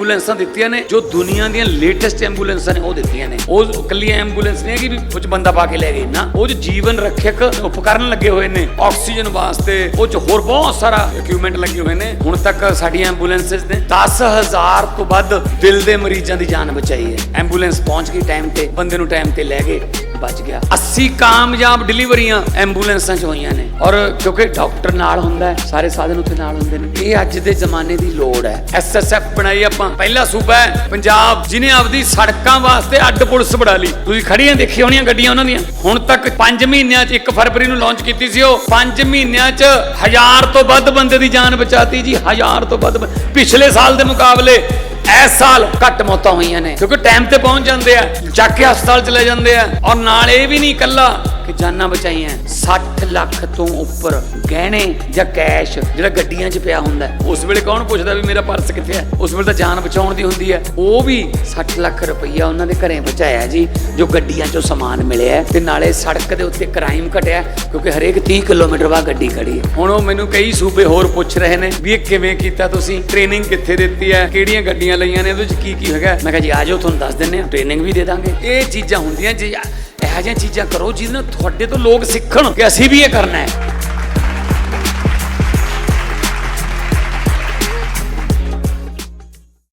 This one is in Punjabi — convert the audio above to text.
ਐਂਬੂਲੈਂਸਾਂ ਦਿੱਤੀਆਂ ਨੇ, ਜੋ ਦੁਨੀਆ ਦੀਆਂ ਲੇਟੈਸਟ ਐਂਬੂਲੈਂਸਾਂ ਨੇ, ਉਹ ਦਿੱਤੀਆਂ ਨੇ। ਉਹ ਕੱਲੀਆਂ ਐਂਬੂਲੈਂਸ ਨਹੀਂ ਹੈ ਕਿ ਕੁਝ ਬੰਦਾ ਪਾ ਕੇ ਲੈ ਗਏ। ਨਾ, ਉਹ 'ਚ ਜੀਵਨ ਰੱਖਿਅਕ ਉਪਕਰਨ ਲੱਗੇ ਹੋਏ ਨੇ, ਆਕਸੀਜਨ ਵਾਸਤੇ, ਉਹ 'ਚ ਹੋਰ ਬਹੁਤ ਸਾਰਾ ਇਕਵਿਪਮੈਂਟ ਲੱਗੇ ਹੋਏ ਨੇ। ਹੁਣ ਤੱਕ ਸਾਡੀਆਂ ਐਂਬੂਲੈਂਸਸ ਨੇ 10000 ਤੋਂ ਵੱਧ ਦਿਲ ਦੇ ਮਰੀਜ਼ਾਂ ਦੀ ਜਾਨ ਬਚਾਈ ਹੈ। ਐਂਬੂਲੈਂਸ ਪਹੁੰਚ ਗਈ ਟਾਈਮ ਤੇ, ਬੰਦੇ ਨੂੰ ਟਾਈਮ ਤੇ ਲੈ ਗਏ। ਬਚ ਗਿਆ। 80 ਕਾਮਯਾਬ ਡਿਲੀਵਰੀਆਂ ਐਂਬੂਲੈਂਸਾਂ 'ਚ ਹੋਈਆਂ ਨੇ। ਔਰ ਕਿਉਂਕਿ ਡਾਕਟਰ ਨਾਲ ਹੁੰਦਾ ਸਾਰੇ ਸਾਧਨ ਉੱਥੇ ਨਾਲ ਹੁੰਦੇ ਨੇ। ਇਹ ਅੱਜ ਦੇ ਜ਼ਮਾਨੇ ਦੀ ਲੋੜ ਹੈ। ਐਸਐਸਐਫ ਬਣਾਈ ਆਪਾਂ। ਪਹਿਲਾ ਸੂਬਾ ਹੈ, ਪੰਜਾਬ ਜਿਹਨੇ ਆਪਦੀ ਸੜਕਾਂ ਵਾਸਤੇ ਅੱਡ ਪੁਲਿਸ ਬਣਾ ਲਈ। ਤੁਸੀਂ ਖੜੀਆਂ ਦੇਖੀ ਹੋਣੀਆਂ ਗੱਡੀਆਂ ਉਹਨਾਂ ਦੀਆਂ। ਹੁਣ ਤੱਕ 5 ਮਹੀਨਿਆਂ 'ਚ 1 ਫਰਵਰੀ ਨੂੰ ਲਾਂਚ ਕੀਤੀ ਸੀ ਉਹ। 5 ਮਹੀਨਿਆਂ 'ਚ ਹਜ਼ਾਰ ਤੋਂ ਵੱਧ ਬੰਦੇ ਦੀ ਜਾਨ ਬਚਾਤੀ ਜੀ, ਹਜ਼ਾਰ ਤੋਂ ਵੱਧ ਪਿਛਲੇ ਸਾਲ ਦੇ ਮੁਕਾਬਲੇ ਇਸ ਸਾਲ ਘੱਟ ਮੌਤਾਂ ਹੋਈਆਂ ਨੇ। ਕਿਉਂਕਿ ਟਾਈਮ ਤੇ ਪਹੁੰਚ ਜਾਂਦੇ ਆ, ਚੱਕ ਕੇ ਹਸਪਤਾਲ ਚਲੇ ਜਾਂਦੇ ਆ। ਔਰ ਨਾਲ ਇਹ ਵੀ ਨਹੀਂ ਇਕੱਲਾ ਕਿ ਜਾਨਾਂ ਬਚਾਈਆਂ 60 ਲੱਖ ਤੋਂ ਉੱਪਰ ਗਹਿਣੇ ਜਾਂ ਕੈਸ਼ ਜਿਹੜਾ ਗੱਡੀਆਂ 'ਚ ਪਿਆ ਹੁੰਦਾ ਉਸ ਵੇਲੇ ਕੌਣ ਪੁੱਛਦਾ ਵੀ ਮੇਰਾ ਪਰਸ ਕਿੱਥੇ ਹੈ? ਉਸ ਵੇਲੇ ਤਾਂ ਜਾਨ ਬਚਾਉਣ ਦੀ ਹੁੰਦੀ ਹੈ। ਉਹ ਵੀ 60 ਲੱਖ ਰੁਪਈਆ ਉਹਨਾਂ ਦੇ ਘਰੇ ਬਚਾਇਆ ਜੀ, ਜੋ ਗੱਡੀਆਂ 'ਚੋਂ ਸਮਾਨ ਮਿਲਿਆ ਤੇ ਨਾਲੇ ਸੜਕ ਦੇ ਉੱਤੇ ਕ੍ਰਾਈਮ ਘਟਿਆ ਕਿਉਂਕਿ ਹਰੇਕ 30 ਕਿਲੋਮੀਟਰ ਬਾਅਦ ਗੱਡੀ ਖੜੀ ਹੈ। ਹੁਣ ਉਹ ਮੈਨੂੰ ਕਈ ਸੂਬੇ ਹੋਰ ਪੁੱਛ ਰਹੇ ਨੇ ਵੀ ਇਹ ਕਿਵੇਂ ਕੀਤਾ ਤੁਸੀਂ? ਟ੍ਰੇਨਿੰਗ ਕਿੱਥੇ ਦਿੱਤੀ ਹੈ? ਕਿਹੜੀਆਂ ਗੱਡੀਆਂ ਲਈਆਂ ਨੇ? ਉਹਦੇ ਵਿੱਚ ਕੀ ਕੀ ਹੈਗਾ? ਮੈਂ ਕਿਹਾ ਜੀ, ਆ ਜਾਓ, ਤੁਹਾਨੂੰ ਦੱਸ ਦਿੰਨੇ ਆ ਟ੍ਰੇਨਿੰਗ ਵੀ ਦੇ ਦਾਂਗੇ। ਇਹ ਚੀਜ਼ਾਂ ਹੁੰਦੀਆਂ ਜੀ ਇਹੋ ਜਿਹੀਆਂ ਚੀਜ਼ਾਂ ਕਰੋ ਜਿਹਦੇ ਨਾਲ ਤੁਹਾਡੇ ਤੋਂ ਲੋਕ ਸਿੱਖਣ ਕਿ ਅਸੀਂ ਵੀ ਇਹ ਕਰਨਾ ਹੈ।